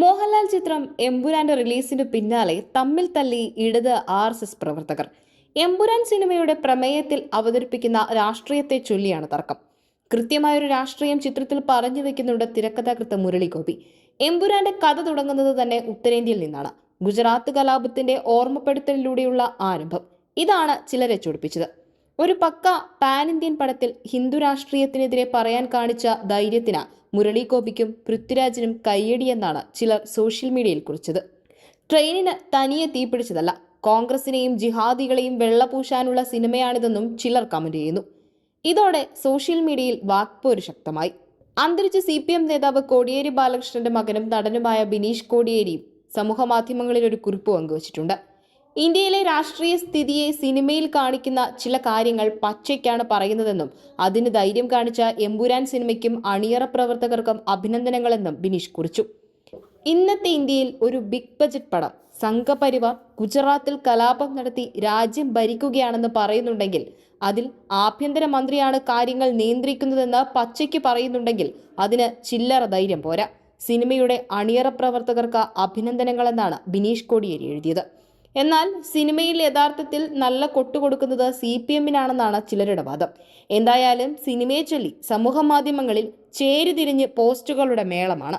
മോഹൻലാൽ ചിത്രം എമ്പുരാന്റെ റിലീസിന് പിന്നാലെ തമ്മിൽ തല്ലി ഇടത് ആർ എസ് എസ് പ്രവർത്തകർ. എമ്പുരാൻ സിനിമയുടെ പ്രമേയത്തിൽ അവതരിപ്പിക്കുന്ന രാഷ്ട്രീയത്തെ ചൊല്ലിയാണ് തർക്കം. കൃത്യമായൊരു രാഷ്ട്രീയം ചിത്രത്തിൽ പറഞ്ഞു വെക്കുന്നുണ്ട് തിരക്കഥാകൃത്ത് മുരളിഗോപി. എമ്പുരാന്റെ കഥ തുടങ്ങുന്നത് തന്നെ ഉത്തരേന്ത്യയിൽ നിന്നാണ്. ഗുജറാത്ത് കലാപത്തിന്റെ ഓർമ്മപ്പെടുത്തലിലൂടെയുള്ള ആരംഭം. ഇതാണ് ചിലരെ ചൊടിപ്പിച്ചത്. ഒരു പക്ക പാൻ ഇന്ത്യൻ പടത്തിൽ ഹിന്ദു രാഷ്ട്രീയത്തിനെതിരെ പറയാൻ കാണിച്ച ധൈര്യത്തിന് മുരളി ഗോപിക്കും പൃഥ്വിരാജിനും കയ്യടിയെന്നാണ് ചിലർ സോഷ്യൽ മീഡിയയിൽ കുറിച്ചത്. ട്രെയിനിന് തനിയെ തീപിടിച്ചതല്ല കോൺഗ്രസിനെയും ജിഹാദികളെയും വെള്ളപൂശാനുള്ള സിനിമയാണിതെന്നും ചിലർ കമന്റ് ചെയ്യുന്നു. ഇതോടെ സോഷ്യൽ മീഡിയയിൽ വാക്പോര് ശക്തമായി. അന്തരിച്ച സി പി എം നേതാവ് കോടിയേരി ബാലകൃഷ്ണന്റെ മകനും നടനുമായ ബിനീഷ് കോടിയേരിയും സമൂഹമാധ്യമങ്ങളിൽ ഒരു കുറിപ്പ് പങ്കുവച്ചിട്ടുണ്ട്. ഇന്ത്യയിലെ രാഷ്ട്രീയ സ്ഥിതിയെ സിനിമയിൽ കാണിക്കുന്ന ചില കാര്യങ്ങൾ പച്ചയ്ക്കാണ് പറയുന്നതെന്നും അതിന് ധൈര്യം കാണിച്ച എമ്പുരാൻ സിനിമയ്ക്കും അണിയറ പ്രവർത്തകർക്കും അഭിനന്ദനങ്ങളെന്നും ബിനീഷ് കുറിച്ചു. ഇന്നത്തെ ഇന്ത്യയിൽ ഒരു ബിഗ് ബജറ്റ് പടം സംഘപരിവാർ ഗുജറാത്തിൽ കലാപം നടത്തി രാജ്യം ഭരിക്കുകയാണെന്ന് പറയുന്നുണ്ടെങ്കിൽ അതിൽ ആഭ്യന്തര മന്ത്രിയാണ് കാര്യങ്ങൾ നിയന്ത്രിക്കുന്നതെന്ന് പച്ചയ്ക്ക് പറയുന്നുണ്ടെങ്കിൽ അതിന് ചില്ലറ ധൈര്യം പോരാ. സിനിമയുടെ അണിയറ പ്രവർത്തകർക്ക് അഭിനന്ദനങ്ങളെന്നാണ് ബിനീഷ് കോടിയേരി എഴുതിയത്. എന്നാൽ സിനിമയിൽ യഥാർത്ഥത്തിൽ നല്ല കൊട്ടുകൊടുക്കുന്നത് സി പി എമ്മിനാണെന്നാണ് ചിലരുടെ വാദം. എന്തായാലും സിനിമയെ ചൊല്ലി സമൂഹ മാധ്യമങ്ങളിൽ ചേരിതിരിഞ്ഞ് പോസ്റ്റുകളുടെ മേളമാണ്.